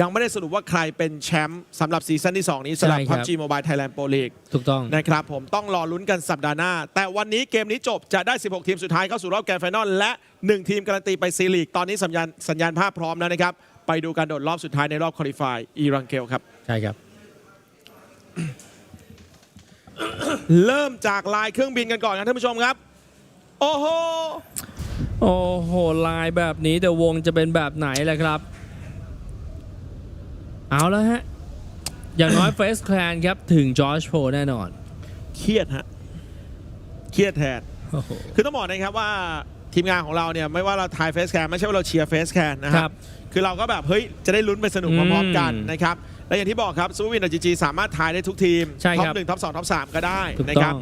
ยังไม่ได้สรุปว่าใครเป็นแชมป์สำหรับซีซั่นที่ 2 นี้สำหรับ ใช่ครับ PUBG Mobile Thailand Pro League ถูกต้อง นะครับผมต้องรอลุ้นกันสัปดาห์หน้า แต่วันนี้เกมนี้จบจะได้ 16 ทีมสุดท้ายเข้าสู่รอบแกรนด์ไฟนอลและ 1 ทีมการันตีไปซีลีก ตอนนี้สัญญาณสัญญาณภาพพร้อมแล้วนะครับ ไปดูการโดดรอบสุดท้ายในรอบคอลิฟายอีรังเกลครับ ใช่ครับ เริ่มจากลายเครื่องบินกันก่อนนะท่านผู้ชมครับ โอ้โห โอ้โห ลายแบบนี้แต่วงจะเป็นแบบไหนแหละครับ เอาแล้วฮะ อย่างน้อยเฟสแคลนครับ ถึงจอร์จโพแน่นอน เครียดฮะ เครียดแทนโอ้โหคือต้องบอกนะครับว่าทีมงานของเราเนี่ยไม่ว่าเราทายเฟสแคนไม่ใช่ว่าเราเชียร์เฟสแคนนะคครัรับบคือเราก็แบบ เฮ้ย จะได้ลุ้นไปสนุกอืมพร้อมๆกันนะครับ และอย่างที่บอกครับซูวินจีจีสามารถทายได้ทุกทีมใช่ท็อครัปบหนึ่งท็อปสองท็อปสามก็ได้ถูกนะคต้รัอบง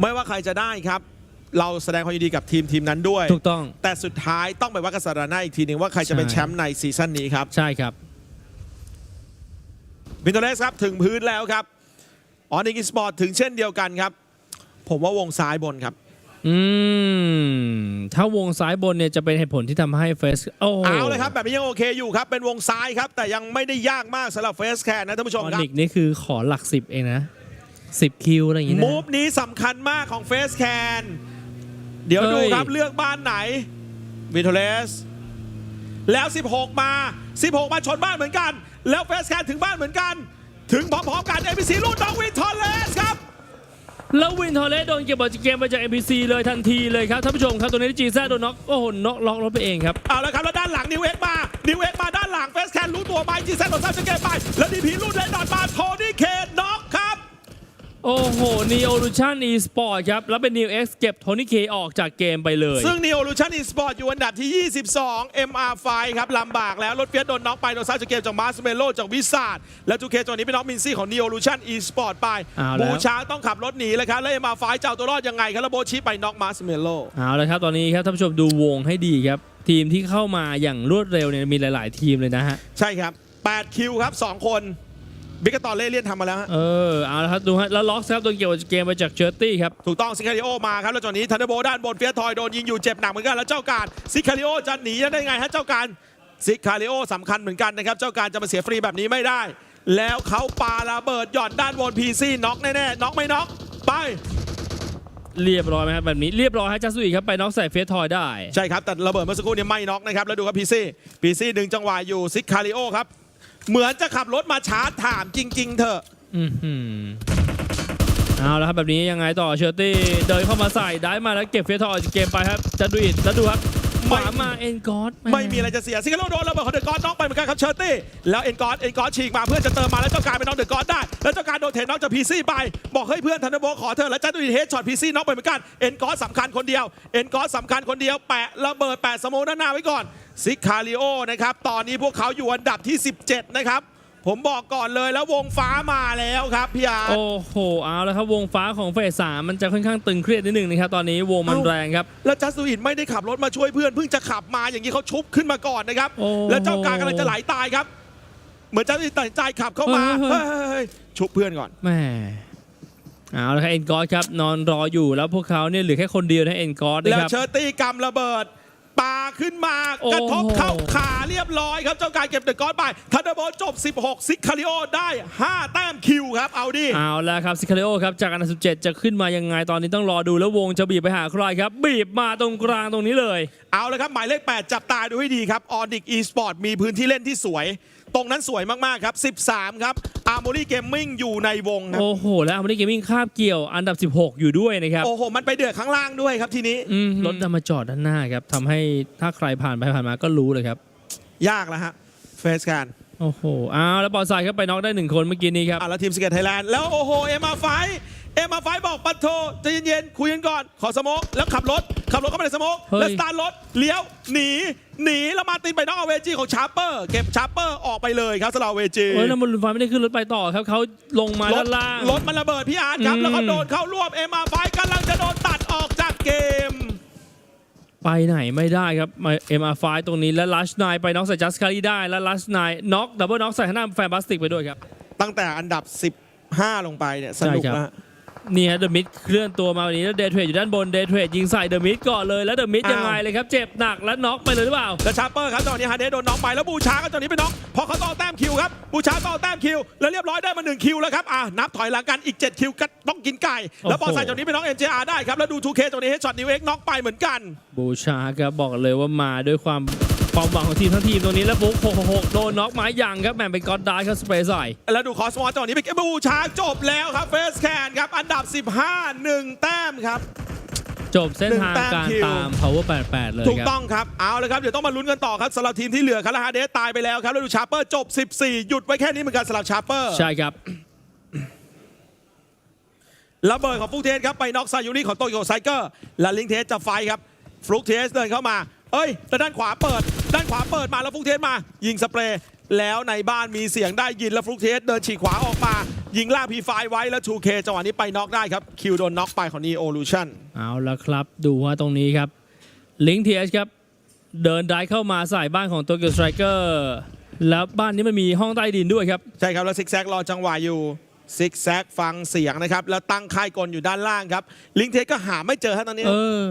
ไม่ว่าใครจะได้ครับ เราแสดงความยินดีกับทีมทีมนั้นด้วย ถูกต้อง แต่สุดท้ายต้องไปวัดกันสัปดาห์หน้าอีกทีหนึ่งว่าใครจะเป็นใช่แชมป์ในซีซั่นนี้ครับ ใช่ครับ วินเทอร์เลสครับถึงพื้นแล้วครับออนิกิสปอร์ตถึงเช่นเดียวกันครับ ผมว่าวงซ้ายบนครับ อืม ถ้าวงซ้ายบนเนี่ยจะเป็นเหตุผลที่ทำให้เฟสโอ้โหเอาเลยครับ แบบนี้ยังโอเคอยู่ครับ เป็นวงซ้ายครับ แต่ยังไม่ได้ยากมากสำหรับเฟสแคนนะท่านผู้ชอมอครับนิกนี่คือขอหลักสิบเองนะสิบคิวอะไรอย่างงี้นะ มูฟนี้สำคัญมากของเฟสแคนเดี๋ยวเฮ้ยดูครับเลือกบ้านไหนวินเทอร์เลส แล้ว 16 มา 16 มาชนบ้านเหมือนกัน แล้วเฟสแคนถึงบ้านเหมือนกัน ถึงพร้อมๆกันเอ็มพีซีรุ่นน้องวินเทอร์เลสครับ แล้ววินทอร์เลสโดนเก็บออกจากเกมไปจาก NPC เลยทันทีเลยครับท่านผู้ชมครับตัวนี้จีซ่าโดนน็อกโอ้โหน็อกล็อกรถไปเองครับ เอาละครับ แล้วด้านหลังนิวเอ็กมา นิวเอ็กมาด้านหลังเฟสแคนรู้ตัวไปจีเซนโดนซับสเกตไป แล้วดีพีรุ่นเลนดอนมาโทนี่เคนน็อกครับ โอ้โหนีโอลูชันอีสปอร์ตครับ แล้วเป็น New X เก็บโทนี่เคออกจากเกมไปเลย ซึ่ง Neo Lution Esport อยู่อันดับที่ 22 MR5 ครับลำบากแล้ว รถเฟียสโดนน็อกไป โดนซับสเกตจากมาร์สเมโลจากวิสาดแล้วจูเคตัวนี้เป็นน็อกมินซี่ของ Neo Lution Esport ไปเอาแล้วบูช้างต้องขับรถหนีเลยครับ แล้ว MR5 จะเอาตัวรอดยังไงครับแล้วโบชิไปน็อกมาร์สเมโลเอาละครับ ตอนนี้ครับท่านผู้ชมดูวงให้ดีครับ ทีมที่เข้ามาอย่างรวดเร็วเนี่ยมีหลาย ๆ ทีมเลยนะฮะ ใช่ครับ 8 คิวครับ 2 คน บิ๊กตอนเล่เลียนทำมาแล้วฮะ เออเอาละครับดูฮะแล้วล็อกครับโดนเก็บออกจากเกมไปจากเจอร์ตี้ครับ ถูกต้องซิคาริโอมาครับ แล้วจอนนี้ทันเดอร์โบด้านบนเฟียสทอยโดนยิงอยู่เจ็บหนักเหมือนกัน แล้วเจ้าการซิคาริโอจะหนีได้ไงฮะเจ้าการซิคาริโอสำคัญเหมือนกันนะครับเจ้าการจะมาเสียฟรีแบบนี้ไม่ได้ แล้วเขาปาระเบิดหย่อนด้านบนพีซีน็อกแน่ๆน็อกไม่น็อกไปเรียบร้อยไหมครับแบบนี้เรียบร้อยฮะจัสวีครับไปน็อกใส่เฟสทอยได้ ใช่ครับแต่ระเบิดเมื่อสักครู่นี้ไม่น็อกนะครับแล้วดูครับพีซีพีซีดึงจังหวะอยู่ซิคาริโอครับ เหมือนจะขับรถมาชาร์จถามจริง ๆ เถอะ อือหือเอาละครับแบบนี้ยังไงต่อเชอร์ตี้เดินเข้ามาใส่ได้มาแล้วเก็บเฟสทอออกจากเกมไปครับจะดูอิดแล้วดูครับ ขไม่วามาเอ็นกอดไม่มีอะไรจะเสียซิคาริโอโดนระเบิดของเดอะกอนน็อกไปเหมือนกันครับเชอร์ตี้แล้วเอ็นกอนเอ็นกอนฉีกมาเพื่อจะเติมมาแล้วเจ้าการไปน็อกเดอะกอนได้ แล้วเจ้าการโดนเทน็อกจากพีซีไป บอกเฮ้ยเพื่อนทันเดอร์โบขอเธอะแล้วจัดดูดิเฮดช็อตพีซีน็อกไปเหมือนกันเอ็นกอนสำคัญคนเดียวเอ็นกอนสำคัญคนเดียวแปะระเบิดแปะสโมด้านหน้าไว้ก่อนซิคาริโอนะครับตอนนี้พวกเขาอยู่อันดับที่ 17 นะครับ ผมบอกก่อนเลยแล้ววงฟ้ามาแล้วครับพี่อาร์ตโอ้โหเอาแล้วครับวงฟ้าของเฟสสามมันจะค่อนข้างตึงเครียดนิดนึงนะครับตอนนี้วงมันเอ้าแรงครับแล้วจัสตูอินไม่ได้ขับรถมาช่วยเพื่อนเพิ่งจะขับมาอย่างนี้เขาชุบขึ้นมาก่อนนะครับโอ้แล้วเจ้าการกำลังจะไหลตายครับ เหมือนจัสตูอินตัดสินใจขับเข้ามาเฮ้ยเฮ้ยชุบเพื่อนก่อนแหม่เอาละครับเอ็นกอดครับนอนรออยู่แล้วพวกเขาเนี่ยเหลือแค่คนเดียวนะเอ็นกอดนะแล้วครับเชอร์ตี้กำระเบิด ปาขึ้นมาโอ้โหกระทบเข้าขาเรียบร้อยครับเจ้าการเก็บเดอะกอนไปทันเดอร์โบลต์จบ 16 ซิกคาริโอได้ 5 แต้มคิวครับเอาดิเอาแล้วครับซิคาริโอครับจากอันดับ17 จะขึ้นมายังไงตอนนี้ต้องรอดูแล้ววงจะบีบไปหาใครครับ บีบมาตรงกลางตรงนี้เลย เอาเลยครับหมายเลข 8 จับตาดูให้ดีครับออดิกอีสปอร์ตมีพื้นที่เล่นที่สวย ตรงนั้นสวยมากๆครับ 13 ครับอาร์โมรี่เกมมิ่งอยู่ในวงครับ โอ้โห แล้วอัม r ริเกมมิ่งคาบเกี่ยวอันดับ 16 อยู่ด้วยนะครับ โอ้โห มันไปเดือดข้างล่างด้วยครับทีนี้อืมรถนำมาจอดด้านหน้าครับทำให้ถ้าใครผ่านไปผ่านมาก็รู้เลยครับ ยากแล้วฮะเฟสการโอ้โหเอาแล้วบอลไซด์ครับไปน็อกได้หนึ่งคนเมื่อกี้นี้ครับอะแล้วทีมสเก็ตไทยแลนด์แล้วโอ้โหเอ็มอาไฟ เอ็มอาไฟบอกปัดโทใจะเย็นๆคุยกันก่อน ขอสโมกแล้วขับรถ ขับรถเข้าไปในสโมกเฮ้ย แล้วสตาร์ทรถเลี้ยวหนีหนีแล้วมาตินไปน้องเอาเวจีของชาร์เปอร์เก็บชาร์เปอร์ออกไปเลยครับสำหรับเวจี โอ้ยแล้วบอลลูนไฟไม่ได้ขึ้นรถไปต่อครับเขาลงมารถด้านล่าง รถมันระเบิดพี่อาร์ตครับ อืม แล้วก็โดนเข้ารวบเอ็มอาไฟกำลังจะโดนตัดออกจากเกม ไปไหนไม่ได้ครับเอ็มอาร์ไฟตรงนี้แล้วลัชนายไปน็อกใส่จัสคารีได้แล้วลัชนายน็อกดับเบิลน็อกใส่ข้างหน้าแฟนบาสติกไปด้วยครับ ตั้งแต่อันดับ 15 ลงไปเนี่ย สนุกใช่ครับ นะฮะ นี่ฮะเดอะมิดเคลื่อนตัวมาวันนี้แล้วเดทเทรดอยู่ด้านบนเดทเทรดยิงใส่เดอะมิดก่อนเลยแล้วเดอะมิดอ้าวยังไงเลยครับเจ็บหนักและน็อกไปเลยหรือเปล่าแล้วชาร์เปอร์ครับจังหวะนี้ฮาเดสโดนน็อกไปแล้วบูชาก็จังหวะนี้ไปน็อกพอเขาต่อแต้มคิวครับบูชาต่อแต้มคิว แล้วเรียบร้อยได้มาหนึ่งคิวแล้วครับอะนับถอยหลังกันอีก 7 คิวก็ต้องกินไก่ แล้วบอลใส่จังหวะนี้ไปน็อกเอ็นเจอาร์ได้ครับแล้วดูทูเคจังหวะนี้เฮดช็อตนิวเอ็กน็อกไปเหมือนกัน บูชาครับบอกเลยว่ามาด้วยความ ความหวังของทีมทั้งทีมตรงนี้แล้วฟุก666 โดนน็อกไม้ยังครับแหม่งเป็นกอดดาร์ครับสเปรย์ใส่แล้วดูคอสมอลจังหวะนี้ไปเก็บบูชาจบแล้วครับเฟสแคนครับอันดับ 15 1 แต้มครับจบเส้นทางหนึ่งแต้มการคิวตาม power 88 เลยถูกครับต้องครับ เอาเลยครับ เดี๋ยวต้องมาลุ้นกันต่อครับสำหรับทีมที่เหลือครับแล้วฮาเดสตายไปแล้วครับ แล้วดูชาร์เปอร์จบ 14 หยุดไว้แค่นี้เหมือนกันสำหรับชาร์เปอร์ ใช่ครับระเบิดของฟลุกเทสครับ ไปน็อกซายูริของโตโยไซเกอร์และลิงเทสจะไฟครับ ฟลุกเทสเดินเข้ามา เอ้ยแต่ด้านขวาเปิด ด้านขวาเปิดมาแล้วฟลุกเทสมา ยิงสเปรย์แล้วในบ้านมีเสียงได้ยินแล้วฟลุกเทสเดินฉีกขวาออกมา ยิงล่างพีไฟไว้แล้ว 2K จังหวะนี้ไปน็อกได้ครับคิวโดนน็อกไปของ Neo Lution เอาละครับดูว่าตรงนี้ครับลิงทีเอชครับเดินได้เข้ามาใส่บ้านของตัวเกียวสไตรเกอร์แล้วบ้านนี้มันมีห้องใต้ดินด้วยครับ ใช่ครับ แล้วซิกแซกรอจังหวะอยู่ ซิกแซกฟังเสียงนะครับ แล้วตั้งค่ายกลอยู่ด้านล่างครับ ลิงเทสก็หาไม่เจอฮะตอนนี้เออ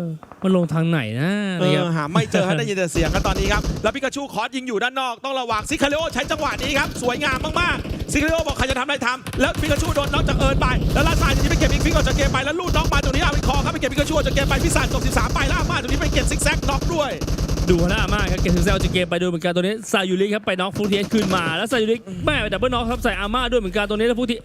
มันลงทางไหนนะเอนะครับอหาไม่เจอฮะได้ยินแต่เสียงครับตอนนี้ครับ แล้วพิกาชูคอสยิงอยู่ด้านนอกต้องระวังซิคาริโอใช้จังหวะนี้ครับ สวยงามมากๆซิคาริโอบอกใครจะทำอะไรทำแล้วพิกาชูโดนน็อกจากเอิร์นไป แล้วลาซายจะนี้ไปเก็บอีกฟิกออกจากเกมไปแล้วลูดน็อกมาตรงนี้เอาไปคอครับไปเก็บพิกาชูออกจากเกมไปพิศาจจบ13 ไปแล้วอามาตรงนี้ไปเก็บซิกแซกน็อกด้วย ดูหน้ามากครับเกตถึงเซลจะเกมไปดูเหมือนกันตัวนี้ซายูริครับไปน็อกฟูทีเอสคืนมาแล้วซายูริแม่ไปดับเบิลน็อกครับใส่อาม่าด้วยเหมือนกันตัวนี้แล้วฟูที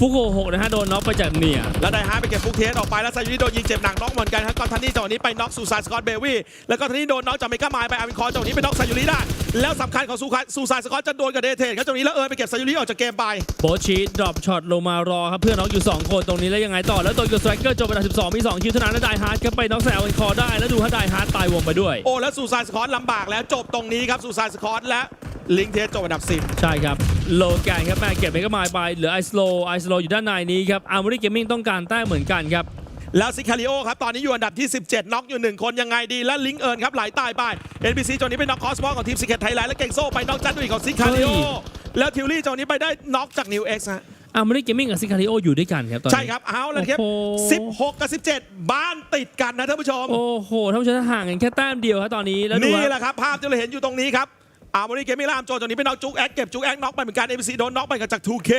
ฟุกโกหกนะฮะโดนน็อกไปจากเนียแล้วได้ฮาร์ดไปเก็บฟุกเทสออกไปแล้วซายูริโดนยิงเจ็บหนักน็อกเหมือนกันครับก่อนทันนี่จังหวะนี้ไปน็อกซูซานสกอตเบวี่แล้วก็ทันนี่โดนน็อกจากเมกามายไปอาวินคอร์จังหวะนี้ไปน็อกซายูริได้แล้วสำคัญของซูคาซูซานสกอตจะโดนกับเดเทนครับจังหวะนี้แล้วเอิร์นไปเก็บซายูริออกจากเกมไปโบทชีดรอปช็อตลงมารอครับเพื่อนน็อกอยู่2คนตรงนี้แล้วยังไงต่อแล้วตัวเกียวสไตรเกอร์จบอันดับ12มี2คิวเท่านั้นแล้วไดฮาร์ดครับไปน็อกใส่อาวินคอร์ได้แล้วดูฮะไดฮาร์ดตายวงไปด้วยโอ้แล้วซูซานสกอตลำบากแล้วจบตรงนี้ครับซูซานสกอตและ ลิงเทสจบอันดับ 10 ใช่ครับ โลแกนครับแม่เก็บไปก็มายไป เหลือไอสโลไอสโลอยู่ด้านในนี้ครับอาร์มอรี่เกมมิ่งต้องการแต้มเหมือนกันครับ แล้วซิคาริโอครับ ตอนนี้อยู่อันดับที่ 17 น็อกอยู่ 1 คนยังไงดี และลิงเอิร์นครับไหลตายไป NBC จนนี้ไปน็อกคอสมอของทีมซิกเก็ตไทยแลนด์และเก่งโซ่ไปน็อกจันดุยของซิคาริโอเฮ้ยแล้วทิวลี่จนนี้ไปได้น็อกจากนิวเอ็กซ์ฮะอาร์มอรี่เกมมิ่งกับซิคาริโออยู่ด้วยกันครับตอนนี้ ใช่ครับเอาแล้วครับโอ้โห 16 กับ 17 บ้านติดกันนะท่านผู้ชม โอ้โหท่านผู้ชมห่างกันแค่แต้มเดียวครับตอนนี้แล้วดูนี่ฮะแหละครับภาพที่เราเห็นอยู่ตรงนี้ครับ อาร์มอรี่เกมมิ่งล่ามโจจนนี้ไปน็อกจุกแอคเก็บจุกแอคน็อกไปเหมือนกันเอฟซีโดนน็อกไปกับจาก 2K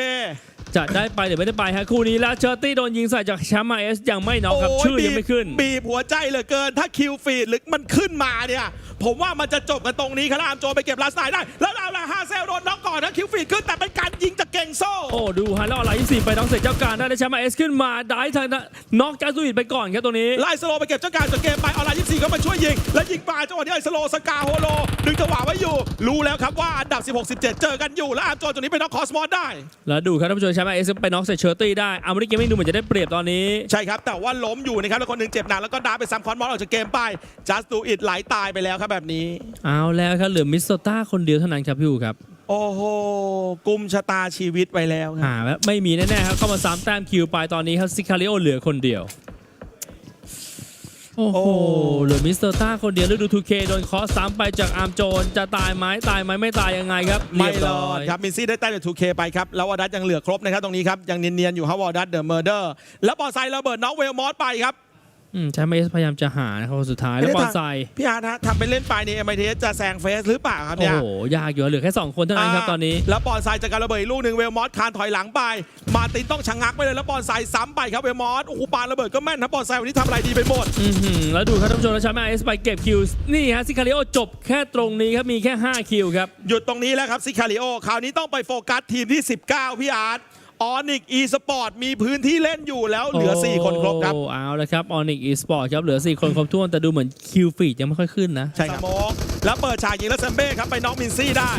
จะได้ไปหรือไม่ได้ไปฮะคู่นี้แล้วเชอร์ตี้โดนยิงใส่จากแชมป์มาเอสยังไม่น็อกครับ โชื่อยังไม่ขึ้น บีบหัวใจเหลือเกิน ถ้าคิวฟีดหรือมันขึ้นมาเนี่ย ผมว่ามันจะจบกันตรงนี้ครับแล้วอามโจไปเก็บลาสไนได้ แล้วเอาละฮาเซลโดนน็อกก่อนนะคิวฟีดขึ้นแต่เป็นการยิงจากเก่งโซ่ โอ้ดูฮะแล้วอะไรที่สี่ไปน้องเสร็จเจ้าการได้แล้วแชมป์มาเอสขึ้นมาได้ทางน็อกจาซูอิดไปก่อนครับตัวนี้ไล่สโลว์ไปเก็บเจ้าการจากเกมไปออนไลน์24ก็มาช่วยยิงแล้วยิงปลายจังหวะนี้ไอ้สโลว์สกาโฮโลดึงจังหวะไว้อยู่ รู้แล้วครับว่าอันดับ 16 17 เจอกันอยู่แล้วอามโจตรงนี้ไปน็อกคอสมอสได้ แล้วดูครับท่านผู้ชมแชมป์มาเอสไปน็อกเสร็จเชอร์ตี้ได้อาร์มอรี่เกมมิ่งดูเหมือนจะได้เปรียบตอนนี้ ใช่ครับ แต่ว่าล้มอยู่นะครับ แล้วคนหนึ่งเจ็บหนักแล้วก็ดาไปซ้ำคอนมอสออกจากเกมไปจัสตูอิดไหลตายไปแล้วครับแบบนี้ เอาแล้วครับเหลือมิสโซต้าคนเดียวเท่านั้นครับพี่อูครับโอ้โหกุมชะตาชีวิตไปแล้วครับหาแล้วไม่มีแน่ๆครับเข้ามาซ้ำแต้มคิวไปตอนนี้ครับซิคาริโอเหลือคนเดียว โอ้โหเหลือมิสเตอร์ต้าคนเดียวแล้วดูทูเคโดนคอสซ้ำไปจากอาร์มโจนจะตายไหมตายไหมไม่ตายยังไงครับไม่เยบรอดครับมินซี่ได้แต้มจาก 2K ไปครับ แล้ววอร์ดัสยังเหลือครบนะครับตรงนี้ครับ ยังเนียนๆอยู่ฮาวอร์ดัสเดอะเมอร์เดอร์แล้วบอลไซระเบิดน็อกเวลมอสไปครับ อืมแชมป์เอสพยายามจะหานะครับคนสุดท้ายแล้วบอลไซพี่อาร์ตฮะทำไปเล่นไปในเอ็มไอทีจะแซงเฟสหรือเปล่าครับโอ้เนี่ยโหยากอยู่เหลือแค่2คนเท่านั้นครับตอนนี้ แล้วบอลไซจากการระเบิดอีกลูกหนึ่งเวลมอสคานถอยหลังไป มาร์ตินต้องชะงักไปเลยแล้วบอลไซซ้ำไปครับเวลมอสโอ้โหปาระเบิดก็แม่นครับบอลไซวันนี้ทำอะไรดีไปหมด อือหือแล้วดูครับท่านผู้ชมแล้วแชมป์เอสไปเก็บคิวนี่ฮะซิคาริโอจบแค่ตรงนี้ครับมีแค่ 5 คิวครับ หยุดตรงนี้แล้วครับซิคาริโอคราวนี้ต้องไปโฟกัสทีมที่ 19 พี่อาร์ต ออนิกอีสปอร์ตมีพื้นที่เล่นอยู่แล้วเหลือ 4 คนครบครับ โอ้เอาละครับออนิกอีสปอร์ตครับเหลือ 4 คนครบถ้วนแต่ดูเหมือนคิวฟีดยังไม่ค่อยขึ้นนะใช่ครับสโมกแล้วเปิดฉากยิงแล้วเซมเบ้ครับไปน็อกมินซี่ได้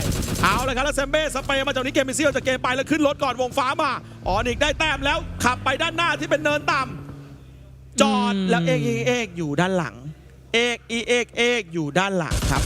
เอาเลยครับแล้วเซมเบ้สเปรย์มาจากนี้เกมมินซี่ออกจากเกมไปแล้วขึ้นรถก่อนวงฟ้ามาออนิกได้แต้มแล้วขับไปด้านหน้าที่เป็นเนินต่ำจอดอืม แล้วเอกเอกเอกอยู่ด้านหลัง เอกอีเอกเอกอยู่ด้านหลังครับ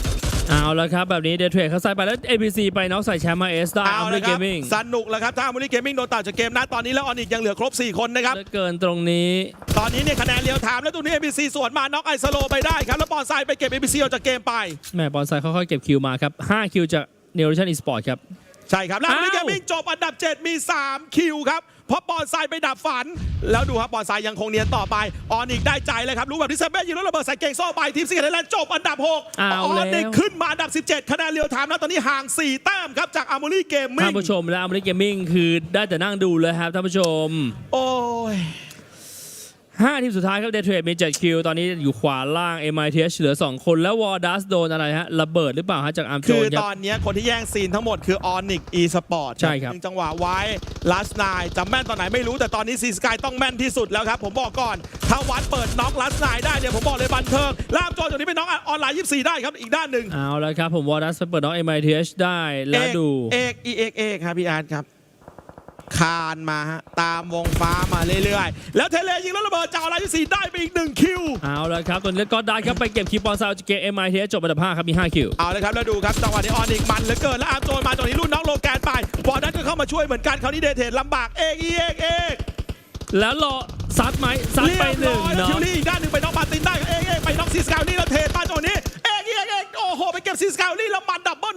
เอาละครับ แบบนี้เดทเทรดเข้าใส่ไปแล้ว ABC ไปน็อกใส่แชมป์มาเอสได้เอาอาร์มเลเล่ยนคเกรับมมิ่งสนุกแล้วครับถ้าอามูรี่เกมมิ่งโดนตัดจากเกมนะตอนนี้แล้วออนิกยังเหลือครบ 4 คนนะครับเหลือเกินตรงนี้ ตอนนี้เนี่ยคะแนนเรียวไทม์แล้วตรงนี้ ABC สวนมาน็อกไอสโลไปได้ครับแล้วบอลไซด์ไปเก็บ ABC ออกจากเกมไปแหม่บอลไซค่อยๆเก็บคิวมาครับ5คิวจากเนโรชันอีสปอร์ตครับใช่ครับแล้วอ้าวมิเกมมิ่งจบอันดับ 7 มี 3 คิวครับ เพราะปอนไซไปดับฝัน แล้วดูครับปอนไซยังคงเนียนต่อไป ออนิกได้ใจเลยครับ รู้แบบที่เซเบ้ยิงแล้วระเบิดใส่เก่งโซ่ไปทีมซิกเกตไทยแลนด์จบอันดับ6เอาอแล้วอนิกขึ้นมาอันดับ 17 คะแนนเรียวไทม์แล้วตอนนี้ห่าง 4 แต้มครับจากอาร์มอรี่เกมมิ่ท่างนผู้ชมและอเมริกเกมมิ่งคือได้แต่นั่งดูเลยครับท่านผู้ชม โอ้ย 5 ทีมสุดท้ายครับเดทเทรดมี 7 คิว ตอนนี้อยู่ขวาล่าง MITH เหลือ 2 คนแล้ววอร์ดัสโดนอะไรฮะ ระเบิดหรือเปล่าฮะ จากอาร์มโจคือนคตรับอนนี้คนที่แย่งซีนทั้งหมดคือออนิกอีสปอร์ตใช่ครับจังหวะไว้ลัสนายจะแม่นตอนไหนไม่รู้แต่ตอนนี้ซีสกายต้องแม่นที่สุดแล้วครับ ผมบอกก่อน ถ้าวัดเปิดน็อกลัสนายได้เนี่ยผมบอกเลยบันเทิงล่ามโจนจากนี้เป็นน้องออนไลน์ 24 ได้ครับอีกด้านหนึ่งเอาแล้วครับผมวอร์ดัสไปเปิดน้อง MITH ได้แล้วดูเอกเอกเอกเอกครับพี่อาร์ตครับ คานมาฮะตามวงฟ้ามาเรื่อยๆ แล้วเทเลยิงแล้วระเบิดจากออนไลน์24ได้ไปอีกหนึ่งคิว เอาแล้วครับตอนนี้ก็ได้ครับไปเก็บคิวบอลซาวจากเกม MITH จบอันดับ5ครับมี 5 คิว เอาเลยครับ แล้วดูครับจังหวะนี้ออนิกมันเหลือเกิน แล้วอาร์มโจนมาตรงนี้รุ่นน้องโลแกนไปบอลนั้นก็เข้ามาช่วยเหมือนกันคราวนี้เดทเทนลำบากเอกเอกเอกแล้วรอซัดไหมซัดเรียไปบหนึ่งร้อยแล้วเนาะคิวลี่อีกด้านหนึ่งไปน้องมาร์ตินได้เอกเอกไปน้องซีสกาวนี่แล้วเทมาจังหวะนี้เอกเอกเอกโอ้โหไปเก็บซีสกาวนี่แล้วมันดับเบิล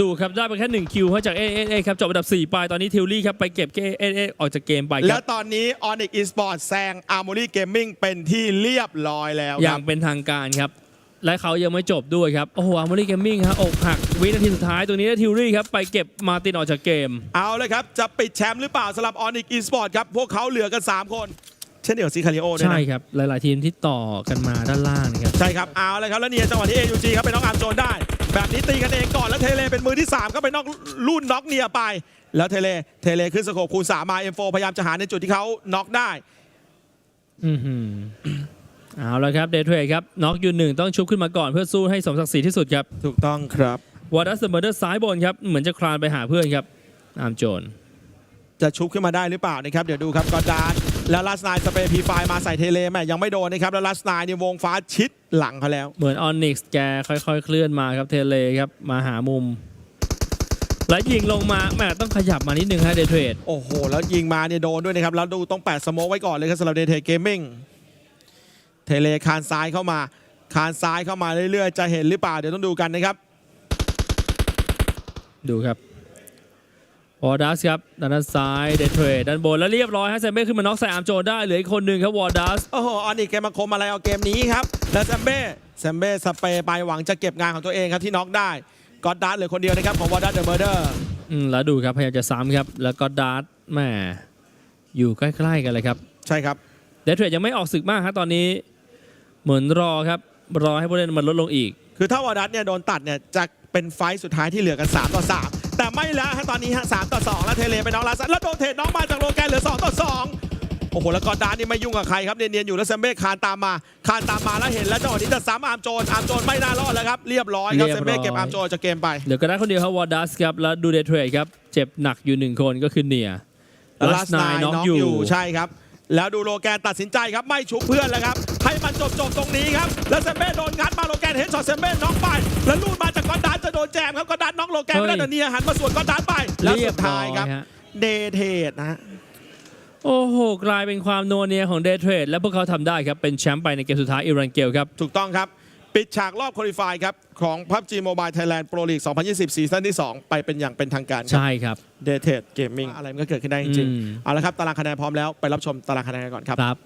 น็อกเทเลครับดูครับได้ไปแค่1คิวให้จาก AAA ครับจบอันดับ 4 ไป ตอนนี้ทิวลี่ครับไปเก็บ AAA ออกจากเกมไปคแล้รัวบตอนนี้ Onyx Esports แซง Armory Gaming เป็นที่เรียบร้อยแล้วอคย่ารังบ เป็นทางการครับ และเขายังไม่จบด้วยครับ โอ้โหอาร์มอรี่เกมมิ่งฮะอกหักวินาทีสุดท้ายตัวนี้ทิวรี่ครับไปเก็บมาร์ตินออกจากเกม เอาเลยครับ จะปิดแชมป์หรือเปล่าสำหรับ Onyx Esports ครับ พวกเขาเหลือกัน 3 คน เช่นเดียวกับซิคาริโอด้วยใช่นะครับ หลาย ๆ ทีมที่ต่อกันมาด้านล่างนะครับ ใช่ครับ เอาเลยครับ แล้วเนี่ยจังหวะที่ AUG ครับไปน็อกอาร์มโจนได้ แบบนี้ตีกันเองก่อน แล้วเทเลเป็นมือที่ 3 ก็ไปน็อกรุ่นน็อกเนียไป แล้วเทเล เทเลขึ้นสโคปคูณ3มา M4 พยายามจะหาในจุดที่เขาน็อกได้ อือหือเอาละครับเดทเทรดครับน็อกอยู่หนึ่งต้องชุบขึ้นมาก่อนเพื่อสู้ให้สมศักดิ์ศรีที่สุดครับถูกต้องครับวอร์ดัสเมอร์เดอร์ซ้ายบนครับเหมือนจะคลานไปหาเพื่อนครับอาร์มโจน จะชุบขึ้นมาได้หรือเปล่านะครับ เดี๋ยวดูครับกอดดาน แล้วลัสนายสเปรย์พีไฟมาใส่เทเลแม่ยังไม่โดนนะครับ แล้วลัสนายเนี่ยวงฟ้าชิดหลังเขาแล้ว เหมือนออนิกส์แกค่อยๆ เคลื่อนมาครับเทเลครับ มาหามุม แล้วยิงลงมาแม่ต้องขยับมานิดนึงฮะเดทเทรดโอ้โห แล้วยิงมาเนี่ยโดนด้วยนะครับ แล้วดูต้องแปะสโมกไว้ก่อนเลยครับสำหรับเดเทเกมมิ่งเทเลคานซ้ายเข้ามา คานซ้ายเข้ามาเรื่อยๆ จะเห็นหรือเปล่าเดี๋ยวต้องดูกันนะครับ ดูครับ วอร์ดัสครับด้านซ้ายเดทเทรดด้านบนแล้วเรียบร้อยฮะเซมเบ้ขึ้นมาน็อกใส่อาร์มโจนได้เหลืออีกคนหนึ่งครับวอร์ดัสโอ้โหออนอีกแกมาคมอะไรเอาเกมนี้ครับแล้วแซมเบ้แซมเบ้สเปรย์ไปหวังจะเก็บงานของตัวเองครับที่น็อกได้กอดดาร์เหลือคนเดียวนะครับของวอร์ดัสเดอะเมอร์เดอร์อืมแล้วดูครับพยายามจะซ้ำครับแล้วก็ดาร์ตแหม่อยู่ใกล้ๆกันเลยครับใช่ครับเดทเทรดยังไม่ออกศึกมากครับตอนนี้ เหมือนรอครับรอให้ผู้เล่นมันลดลงอีก คือถ้าวอร์ดัสเนี่ยโดนตัดเนี่ยจะเป็นไฟต์สุดท้ายที่เหลือกัน3ต่อ3 แต่ไม่แล้วฮะตอนนี้ฮะ3ต่อ2แล้วเทเลไปน้องลาซันแล้วโดนเทรดน้องมาจากโลแกนเหลือ2ต่อ2โอ้โหแล้วกอดดานนี่ไม่ยุ่งกับใครครับเนียนๆอยู่แล้วแซมเบ้คานตามมาคานตามมาแล้วเห็นแล้วจังหวะนี้จะซ้ำอาร์มโจนอาร์มโจนไม่น่ารอดแล้วครับเรียบร้อยครับเรียบร้อยแซมเบ้เก็บอาร์มโจนจากเกมไปเหลือก็ได้คนเดียวครับวอร์ดัสครับแล้วดูเดทเทรดครับเจ็บหนักอยู่หนึ่งคนก็คือเนียแล้วลัลัสสนานายยน็อกน็อกออยู่ยู่ใช่ครับ แล้วดูโลแกนตัดสินใจครับไม่ชุบเพื่อนแล้วครับ ให้มันจบจบๆตรงนี้ครับ แล้วเซมเบ้โดนงัดมาโลแกนเห็นช็อตเซมเบ้น็อกไป แล้วลูดมาจากกอดดานจะโดนแจมครับกอดดานน็อกโลแกนไม่ได้แต่เนียหันมาสวนกอดดานไป แล้วสุดท้ายครับเรียบร้อยฮะเดเทดนะฮะโอ้โห กลายเป็นความนัวเนียของเดทเทรดและพวกเขาทำได้ครับ เป็นแชมป์ไปในเกมสุดท้ายอิรันเกลครับ ถูกต้องครับ ปิดฉากรอบคุริฟายครับ ของ PUBG Mobile Thailand Pro League 2020 ซีซั่นที่ 2 ไปเป็นอย่างเป็นทางการครับ ใช่ครับ เดเทดเกมมิ่งอะไรมันก็เกิดขึ้นได้จริงอืม ๆเอาละครับ ตารางคะแนนพร้อมแล้วไปรับชมตารางคะแนนกันก่อนครับ ครับ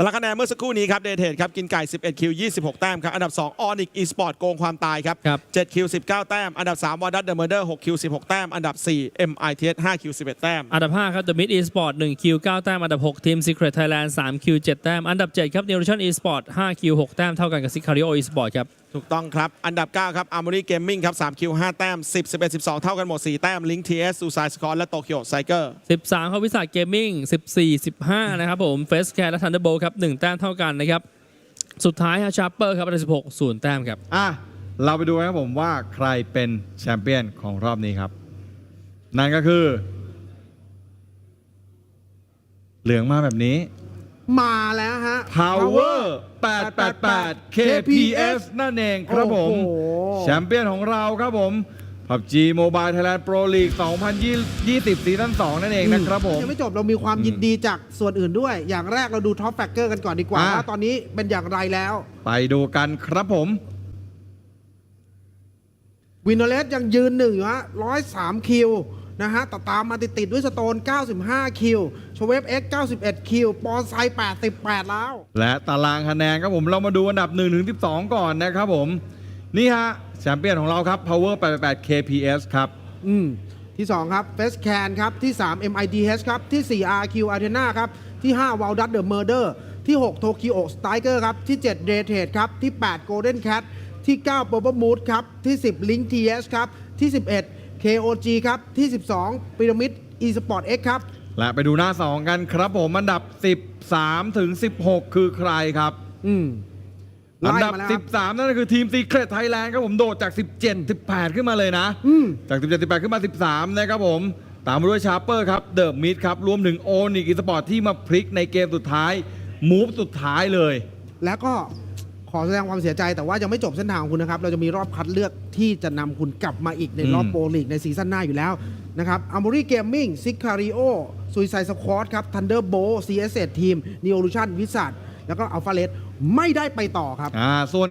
ตารางคะแนนเมื่อสักครู่นี้ครับเดเทดครับกินไก่ 11 คิว 26 แต้มครับ อันดับ 2ออนิกอีสปอร์ตโกงความตายครับ ครับ 7 คิว 19 แต้ม อันดับ 3วอร์ดัตเดอะเมอร์เดอร์6คิว 16 แต้ม อันดับ 4 MITS 5คิว 11 แต้ม อันดับ 5 ครับ The Mid Esport 1คิว9แต้ม อันดับ6ทีม Secret Thailand 3คิว7แต้ม อันดับ 7 ครับ Neuration Esport 5คิว6แต้ม เท่ากันกับ Sicario Esport ครับ ถูกต้องครับ อันดับ 9 ครับ Armory Gaming ครับ3คิว5แต้ม 10 11 12 เท่ากันหมด 4 แต้ม Link TS Suicide Squad และ Tokyo Cycle 13ครับวิสาหเกมมิ่ง14 15 นะครับผม Face Care และ Thunderbolt ครับ1แต้มเท่ากันนะครับ สุดท้ายฮะ Sharper ครับอันดับ16 0 แต้มครับ อะ เราไปดูนะครับผมว่าใครเป็นแชมเปี้ยนของรอบนี้ครับ นั่นก็คือ เหลืองมาแบบนี้ มาแล้วฮะ Power 888 KPS นั่นเองครับผม โอ้โห แชมเปี้ยนของเราครับผม PUBG Mobile Thailand Pro League 2020ซีซั่น2นั่นเองนะครับผม ยังไม่จบเรามีความยินดีจากส่วนอื่นด้วย อย่างแรกเราดูท็อปแฟกเกอร์กันก่อนดีกว่าอะ ว่าตอนนี้เป็นอย่างไรแล้ว ไปดูกันครับผม วินเนเลสยังยืนหนึ่งอยู่ฮะ103คิว นะฮะแต่ตามมาติดๆด้วยสโตน 95 คิวชเวฟเอ็ก91 คิว ปอนไซ 88 แล้ว และตารางคะแนนครับผมเรามาดูอันดับ 1 ถึง 12 ก่อนนะครับผม นี่ฮะแชมเปี้ยนของเราครับ Power 88 KPS ครับ อืม ที่ 2 ครับ f a c e Can ครับ ที่ 3 MIDH ครับ ที่ 4 RQ Arena ครับ ที่ 5 w a l d u t The Murder ที่ 6 Tokyo Striker ครับ ที่ 7 d a y t r a d e ครับ ที่ 8 Golden Cat ที่ 9 Purple Mood ครับ ที่ 10 Link TS ครับ ที่ 11 KOG ครับที่ 12 Pyramid eSport X ครับ และไปดูหน้า 2 กันครับผมอันดับ 13 ถึง 16 คือใครครับ อืมอันไล่ดับมาแล้วครับ 13 นั่นก็คือทีม Secret Thailand ครับผมโดดจาก 17 18 ขึ้นมาเลยนะอืมจาก 17 18 ขึ้นมา 13 นะครับผม ตามมาด้วยชาร์เปอร์ครับเดอะมิดครับ รวมถึงโอนิกอีสปอร์ตที่มาพลิกในเกมสุดท้าย มูฟสุดท้ายเลย แล้วก็ ขอแสดงความเสียใจแต่ว่ายังไม่จบเส้นทางของคุณนะครับ เราจะมีรอบคัดเลือกที่จะนำคุณกลับมาอีกในรอบอืม โปรลีกในซีซั่นหน้าอยู่แล้วนะครับอัม o รีเกมมิ่งซิคาริโอซูซายสควอตครับทันเดอร์โบซีเอสเทีมนีโอลูชันวิสัทแล้วก็อัลฟาเลสไม่ได้ไปต่อครับ อ่าส่วน